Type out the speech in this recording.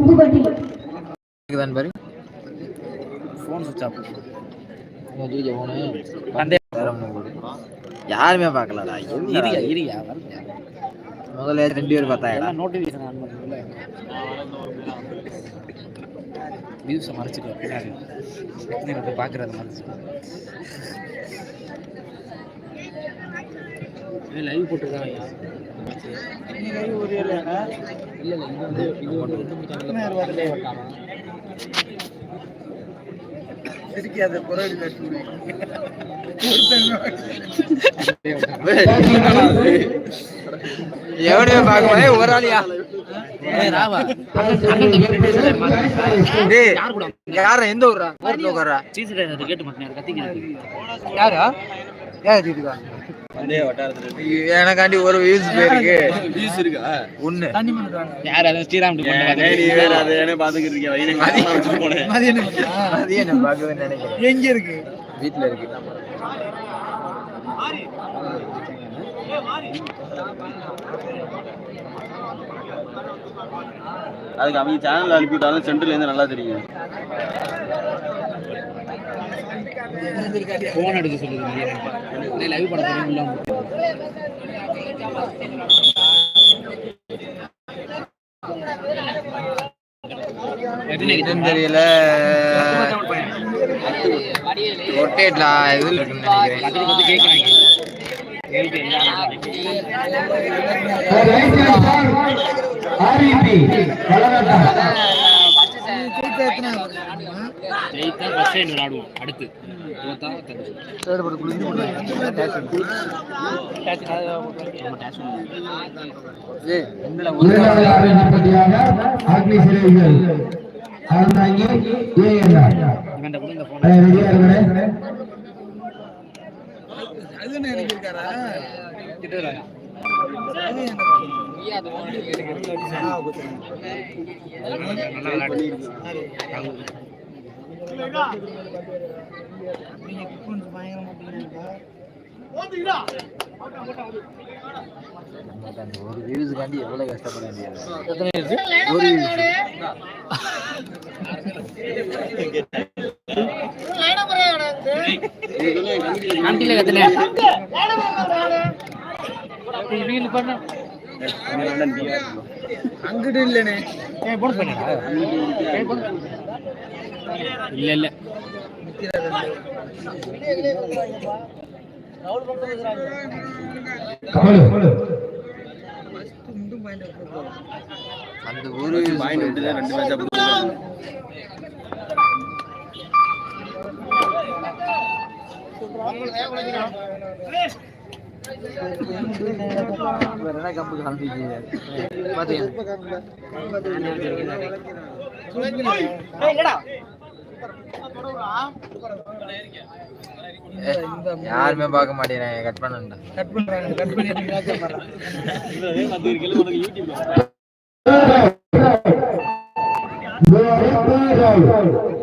புதுப்பட்டி. பாரு ஃபோன் சுவிட்ச் ஆஃப் யாருமே பார்க்கலடா. இரியா இரியா முதல்ல ரெண்டு பேர் எல்லாம் நோட்டிஃபிகேஷன் ஆன் பண்ணுங்கல்ல வியூஸை மறைச்சிக்கோ வந்து பார்க்குறத மறைச்சிக்கோ. லைவ் போட்டுருக்காங்க. இல்ல இல்ல இது வந்து இது எவனையும் பார்க்க ஒரு ஆளியா? யார் எந்த ஊரா ஊர்ல உட்காரா சீசு டைம் கேட்டு மாட்டேன் யாரா? யார் எனக்காண்டி ஒரு வியூஸ் போயிருக்கு. ஒண்ணு. யார் அதான் ஸ்ரீராம் அது என்ன அது என்ன பார்க்கவே நினைக்கிறேன் எங்க இருக்கு? வீட்டுல இருக்கு. அதுக்கு அவங்க சேனல் அனுப்பிவிட்டாலும் சென்டர்ல இருந்து நல்லா தெரியும். போன் எடுக்க சொல்லுது லைவ் வந்து. இதுன்னு தெரியல. ரொட்டேட்ல இதுல இருக்குன்னு நினைக்கிறேன். ஜெயித்தா ஃபர்ஸ்ட் டைம் விளாடுவோம் அடுத்து. தோத்தா நல்லா ஒரு வியூஸுக்காண்டி எவ்வளவு கஷ்டப்பட வேண்டியது? ஒரு views. கண்டில கத்துனே வீல் பண்ண அங்கிட்டு இல்லனே ஏய் போன் பண்ணடா ஏய் போன் இல்ல இல்ல. அந்த ஒரு பாயிண்ட் விட்டு தான் ரெண்டு மேட்சா வேற கம்பு பாத்தீங்க யாருமே பார்க்க மாட்டேங்கிறாங்க கட் பண்ணா கட் பண்றாங்க கட் go.